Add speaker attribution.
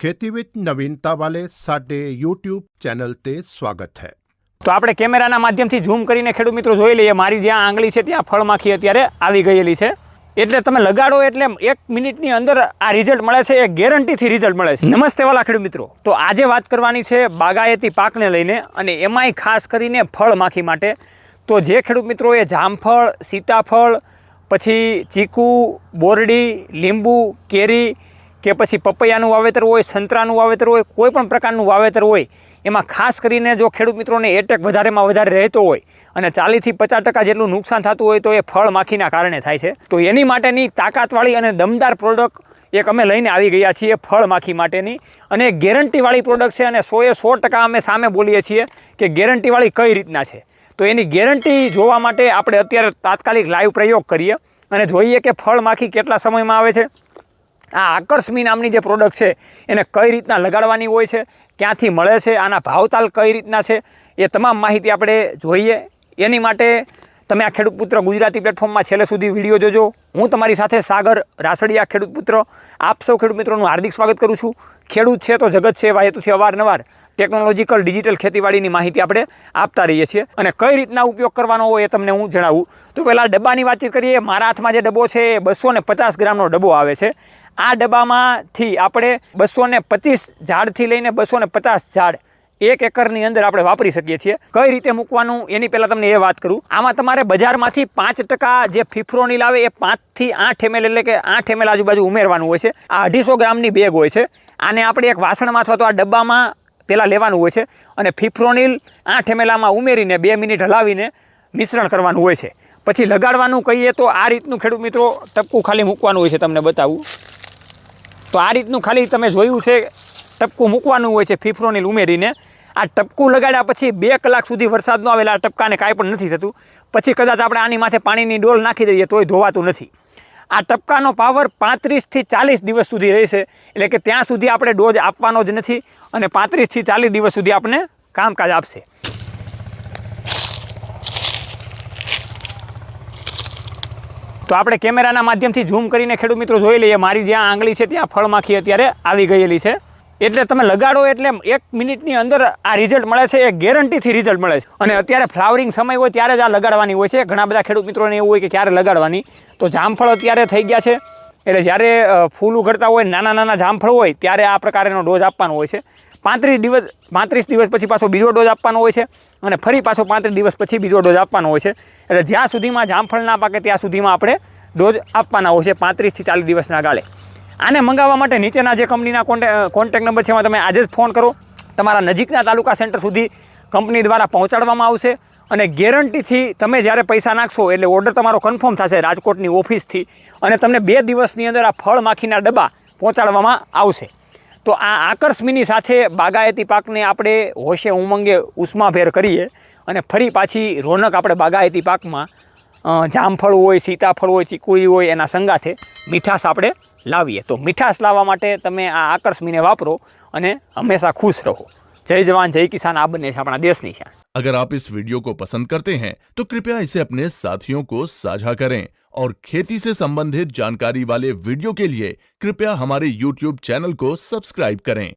Speaker 1: खेती विद नवीनता वाले ਸਾਡੇ YouTube ચેનલ તે સ્વાગત है
Speaker 2: તો આપણે કેમેરાના માધ્યમથી ઝૂમ કરીને ખેડૂત મિત્રો જોઈ લઈએ મારી જ્યાં આંગળી છે ત્યાં ફળમાખી અત્યારે આવી ગયેલી છે એટલે તમે લગાડો એટલે એક મિનિટની અંદર આ રિઝલ્ટ મળે છે એ ગેરંટીથી રિઝલ્ટ મળે છે નમસ્તે વાલા ખેડૂત મિત્રો તો આજે વાત કરવાની છે બાગાયતી પાકને લઈને અને એમાંય ખાસ કરીને ફળમાખી માટે તો જે ખેડૂત મિત્રોએ જામફળ સીતાફળ પછી ચીકુ બોરડી લીંબુ કેરી કે પછી પપૈયાનું વાવેતર હોય, સંતરાનું વાવેતર હોય, કોઈ પણ પ્રકારનું વાવેતર હોય, એમાં ખાસ કરીને જો ખેડૂત મિત્રોને એટેક વધારેમાં વધારે રહેતો હોય અને ચાલીસથી પચાસ ટકા જેટલું નુકસાન થતું હોય તો એ ફળ માખીના કારણે થાય છે. તો એની માટેની તાકાતવાળી અને દમદાર પ્રોડક્ટ એક અમે લઈને આવી ગયા છીએ, ફળ માખી માટેની. અને ગેરંટીવાળી પ્રોડક્ટ છે અને સોએ સો ટકા અમે સામે બોલીએ છીએ કે ગેરંટીવાળી કઈ રીતના છે. તો એની ગેરંટી જોવા માટે આપણે અત્યારે તાત્કાલિક લાઈવ પ્રયોગ કરીએ અને જોઈએ કે ફળ માખી કેટલા સમયમાં આવે છે. આ આકર્ષમી નામની જે પ્રોડક્ટ છે, એને કઈ રીતના લગાડવાની હોય છે, ક્યાંથી મળે છે, આના ભાવતાલ કઈ રીતના છે, એ તમામ માહિતી આપણે જોઈએ. એની માટે તમે આ ખેડૂત પુત્ર ગુજરાતી પ્લેટફોર્મમાં છેલ્લે સુધી વીડિયો જોજો. હું તમારી સાથે સાગર રાસડિયા, ખેડૂત પુત્ર. આપ સૌ ખેડૂત મિત્રોનું હાર્દિક સ્વાગત કરું છું. ખેડૂત છે તો જગત છે એવા હેતુથી અવારનવાર ટેકનોલોજીકલ ડિજિટલ ખેતીવાડીની માહિતી આપણે આપતા રહીએ છીએ. અને કઈ રીતના ઉપયોગ કરવાનો હોય એ તમને હું જણાવું. તો પહેલાં ડબ્બાની વાતચીત કરીએ. મારા હાથમાં જે ડબ્બો છે, એ બસો ને પચાસ ગ્રામનો ડબ્બો આવે છે. આ ડબ્બામાંથી આપણે બસો ને પચીસ ઝાડથી લઈને બસો ને પચાસ ઝાડ એક એકરની અંદર આપણે વાપરી શકીએ છીએ. કઈ રીતે મૂકવાનું એની પહેલાં તમને એ વાત કરું. આમાં તમારે બજારમાંથી પાંચ ટકા જે ફિફ્રોનિલ આવે એ પાંચથી આઠ એમએલ એટલે કે આઠ એમએલ આજુબાજુ ઉમેરવાનું હોય છે. આ અઢીસો ગ્રામની બેગ હોય છે. આને આપણે એક વાસણમાં અથવા તો આ ડબ્બામાં પહેલાં લેવાનું હોય છે અને ફિફ્રોનિલ આઠ એમએલામાં ઉમેરીને બે મિનિટ હલાવીને મિશ્રણ કરવાનું હોય છે. પછી લગાડવાનું કહીએ તો આ રીતનું ખેડૂત મિત્રો ટપકું ખાલી મૂકવાનું હોય છે તમને બતાવું. તો આ રીતનું ખાલી તમે જોયું છે, ટપકું મૂકવાનું હોય છે ફિફ્રોનિલ ઉમેરીને. આ ટપકું લગાડ્યા પછી બે કલાક સુધી વરસાદ આવેલા આ ટપકાને કાંઈ પણ નથી થતું. પછી કદાચ આપણે આની માથે પાણીની ડોલ નાખી દઈએ તોય ધોવાતું નથી. આ ટપકાનો પાવર પાંત્રીસથી ચાલીસ દિવસ સુધી રહેશે. એટલે કે ત્યાં સુધી આપણે ડોઝ આપવાનો જ નથી અને પાંત્રીસથી ચાલીસ દિવસ સુધી આપણે કામકાજ આપશે. તો આપણે કેમેરાના માધ્યમથી ઝૂમ કરીને ખેડૂત મિત્રો જોઈ લઈએ. મારી જ્યાં આંગળી છે ત્યાં ફળમાખી અત્યારે આવી ગયેલી છે. એટલે તમે લગાડો એટલે એક મિનિટની અંદર આ રિઝલ્ટ મળે છે એ ગેરંટીથી રિઝલ્ટ મળે છે. અને અત્યારે ફ્લાવરિંગ સમય હોય ત્યારે જ આ લગાડવાની હોય છે. ઘણા બધા ખેડૂત મિત્રોને એવું હોય કે ક્યારે લગાડવાની? તો જામફળ અત્યારે થઈ ગયા છે. એટલે જ્યારે ફૂલ ઉઘડતા હોય, નાના નાના જામફળ હોય, ત્યારે આ પ્રકારનો ડોઝ આપવાનો હોય છે. પાંત્રીસ દિવસ પાંત્રીસ દિવસ પછી પાછો બીજો ડોઝ આપવાનો હોય છે. અને ફરી પાછો પાંત્રીસ દિવસ પછી બીજો ડોઝ આપવાનો હોય છે. એટલે જ્યાં સુધીમાં જામફળ ના પાકે ત્યાં સુધીમાં આપણે ડોઝ આપવાના હોય છે પાંત્રીસથી ચાલીસ દિવસના ગાળે. આને મંગાવવા માટે નીચેના જે કંપનીના કોન્ટે કોન્ટેક નંબર છે એમાં તમે આજે જ ફોન કરો. તમારા નજીકના તાલુકા સેન્ટર સુધી કંપની દ્વારા પહોંચાડવામાં આવશે અને ગેરંટીથી તમે જ્યારે પૈસા નાખશો એટલે ઓર્ડર તમારો કન્ફર્મ થશે રાજકોટની ઓફિસથી અને તમને બે દિવસની અંદર આ ફળ માખીના ડબ્બા પહોંચાડવામાં આવશે. તો આ આકર્ષમીની સાથે બાગાયતી પાકને આપણે હોશે ઉમંગે ઉષ્માભેર કરીએ અને ફરી પાછી રોનક આપણે બાગાયતી પાકમાં અ, જામફળ હોય સીતાફળ હોય ચીકુરી હોય એના સંગાથે મીઠાશ આપણે લાવીએ તો મીઠાશ લાવવા માટે તમે આ આકર્ષમીને વાપરો અને હંમેશા ખુશ રહો જય જવાન જય કિસાન આ બંને છે આપણા દેશની છે
Speaker 3: अगर आप इस वीडियो को पसंद करते हैं तो कृपया इसे अपने साथियों को साझा करें और खेती से संबंधित जानकारी वाले वीडियो के लिए कृपया हमारे YouTube चैनल को सब्सक्राइब करें